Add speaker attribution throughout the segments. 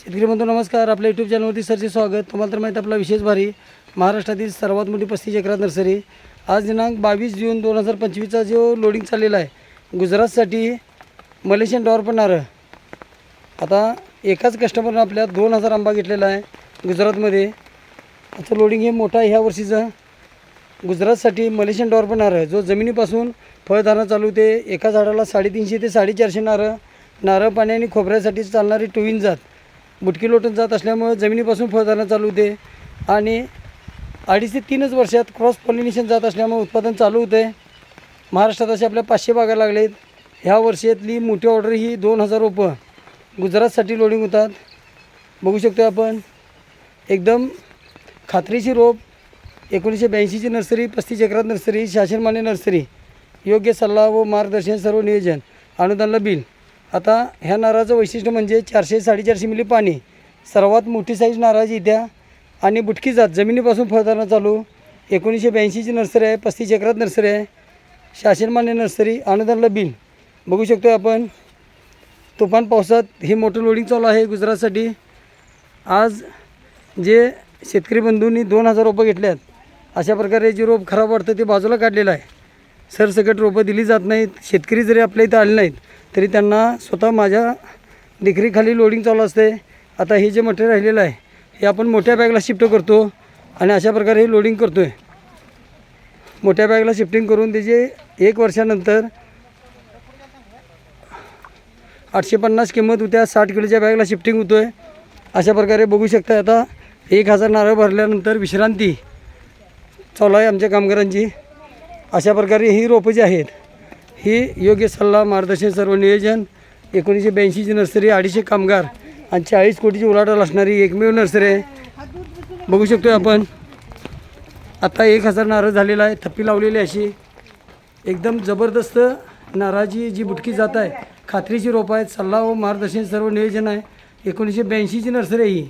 Speaker 1: शेतकरी बंधू नमस्कार. आपल्या यूट्यूब चॅनलवरती सरचे स्वागत. तुम्हाला तर माहीत आपला विशेष भारी. महाराष्ट्रातील सर्वात मोठी पस्तीस एकरात नर्सरी. आज दिनांक बावीस जून दोन हजार पंचवीसचा जो लोडिंग चाललेला आहे गुजरातसाठी मलेशियन डॉर पण नारळ. आता एकाच कस्टमरनं आपल्या दोन हजार आंबा घेतलेला आहे गुजरातमध्ये. आता लोडिंग हे मोठं आहे ह्या वर्षीचं. गुजरातसाठी मलेशियन डॉर पण नारळ. जो जमिनीपासून फळधारणा चालू ते एका झाडाला साडेतीनशे ते साडेचारशे नारळ नारळ पाणी आणि खोबऱ्यासाठी चालणारी टोईन जात. बुटकी लोटून जात असल्यामुळं जमिनीपासून फळधारणा चालू होते. आणि अडीच ते तीनच वर्षात क्रॉस पॉलिनेशन जात असल्यामुळे उत्पादन चालू होते. महाराष्ट्रात असे आपल्या पाचशे बागा लागलेत. ह्या वर्षातली मोठी ऑर्डर ही दोन हजार रोपं गुजरातसाठी लोडिंग होतात. बघू शकतो आपण. एकदम खात्रीची रोप एकोणीसशे ब्याऐंशीची नर्सरी पस्तीस एकरात नर्सरी शासनमान्य नर्सरी. योग्य सल्ला व मार्गदर्शन सर्व नियोजन. अनुदानला बिल. आता ह्या नारळाचं वैशिष्ट्य म्हणजे चारशे साडेचारशे मिली पाणी. सर्वात मोठी साईज नारळाची इथ्या आणि बुटकी जात जमिनीपासून फळधारणा चालू. एकोणीसशे ब्याऐंशीची नर्सरी आहे पस्तीस एकरात नर्सरी आहे. शासनमान्य नर्सरी अनुदानला बिल बघू शकतो आपण. तुफान पावसात हे मोठं लोडिंग चालू आहे गुजरातसाठी. आज जे शेतकरी बंधूंनी दोन हजार रोपं घेतल्यात अशा प्रकारे जे रोप खराब वाटतं ते बाजूला काढलेलं आहे. सरसकट रोपं दिली जात नाहीत. शेतकरी जरी आपल्या इथं आले नाहीत तरी त्यांना स्वतः माझ्या डिग्रीखाली लोडिंग चालू असते. आता हे जे मटेरियल राहिलेलं आहे हे आपण मोठ्या बॅगला शिफ्ट करतो आणि अशा प्रकारे हे लोडिंग करतो आहे मोठ्या बॅगला शिफ्टिंग करून त्याचे एक वर्षानंतर आठशे पन्नास किंमत होत्या साठ किलोच्या बॅगला शिफ्टिंग होतो आहे अशा प्रकारे बघू शकता आता एक हजार नारळ भरल्यानंतर विश्रांती चालू आहे आमच्या कामगारांची. अशा प्रकारे ही रोपं जी आहेत ही योग्य सल्ला मार्गदर्शन सर्व नियोजन एकोणीसशे ब्याऐंशीची नर्सरी अडीचशे कामगार आणि चाळीस कोटीची उलाढाल असणारी एकमेव नर्सरी आहे. बघू शकतो आपण. आता एक हजार नारळ झालेला आहे थप्पी लावलेली अशी. एकदम जबरदस्त नारळाची जी बुटकी जात आहे खात्रीची रोपं आहेत सल्ला व मार्गदर्शन सर्व नियोजन आहे. एकोणीसशे ब्याऐंशीची नर्सरी आहे ही.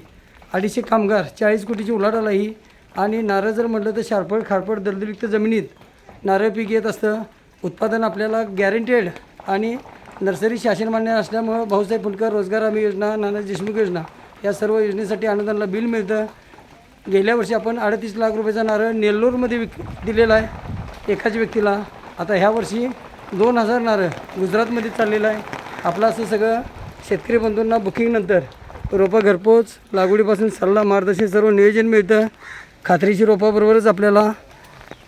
Speaker 1: अडीचशे कामगार चाळीस कोटीची उलाढाल आहे ही. आणि नारळ जर म्हटलं तर शारपड खारपड दलदलयुक्त जमिनीत नारळ पीक येत असतं. उत्पादन आपल्याला गॅरंटेड आणि नर्सरी शासनमान्य असल्यामुळं भाऊसाहेब फुलकर रोजगार हमी योजना नाना देशमुख योजना या सर्व योजनेसाठी अनुदानाला बिल मिळतं. गेल्या वर्षी आपण अडतीस लाख रुपयाचा नारळ नेल्लोरमध्ये विक दिलेला आहे. एकाच व्यक्तीला. आता ह्या वर्षी दोन हजार नारळ गुजरातमध्ये चाललेलं आहे. आपलं असं सगळं शेतकरी बंधूंना बुकिंगनंतर रोपं घरपोच लागवडीपासून सल्ला मार्गदर्शन सर्व नियोजन मिळतं. खात्रीची रोपाबरोबरच आपल्याला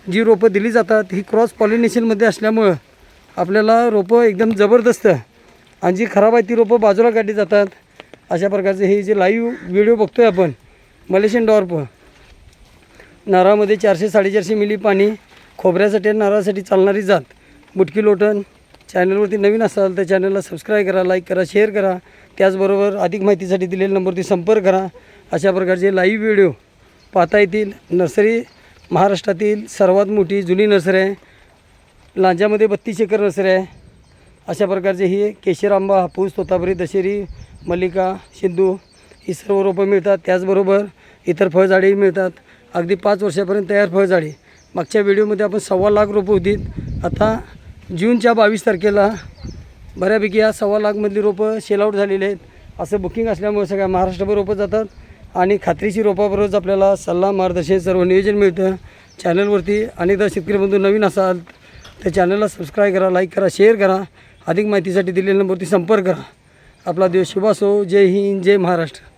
Speaker 1: जी रोपं दिली जातात ही क्रॉस पॉलिनेशनमध्ये असल्यामुळं आपल्याला रोपं एकदम जबरदस्त आणि जी खराब आहे ती रोपं बाजूला काढली जातात. अशा प्रकारचे हे जे लाईव्ह व्हिडिओ बघतो आहे आपण मलेशियन डॉर्प नारळामध्ये चारशे साडेचारशे मिली पाणी खोबऱ्यासाठी आणि नारळासाठी चालणारी जात. बुटकी लोटण चॅनलवरती नवीन असाल तर चॅनलला सबस्क्राईब करा लाईक करा शेअर करा. त्याचबरोबर अधिक माहितीसाठी दिलेल्या नंबरवरती संपर्क करा. अशा प्रकारचे लाईव्ह व्हिडिओ पाहता येतील. नर्सरी महाराष्ट्रातील सर्वात मोठी जुनी नर्सरी आहे. लांजामध्ये बत्तीस एकर नर्सरी आहे. अशा प्रकारचे ही केशर आंबा हापूस तोताबरी दशेरी मल्लिका सिंधू ही सर्व रोपं मिळतात. त्याचबरोबर इतर फळझाडेही मिळतात. अगदी पाच वर्षापर्यंत तयार फळझाडे. मागच्या व्हिडिओमध्ये आपण सव्वा लाख रोपं होती. आता जूनच्या बावीस तारखेला बऱ्यापैकी या सव्वा लाखमधली रोपं सेल आऊट झालेली आहेत. असं बुकिंग असल्यामुळे सगळ्या महाराष्ट्रभर रोपं जातात. आणि खात्रीची रोपाबरोबरच आपल्याला सल्ला मार्गदर्शन सर्व नियोजन मिळतं. चॅनलवरती अनेकदा शेतकरी बंधू नवीन असाल तर चॅनलला सबस्क्राईब करा लाईक करा शेअर करा. अधिक माहितीसाठी दिलेल्या नंबरवरती संपर्क करा. आपला दिवस शुभ असो. जय हिंद जय महाराष्ट्र.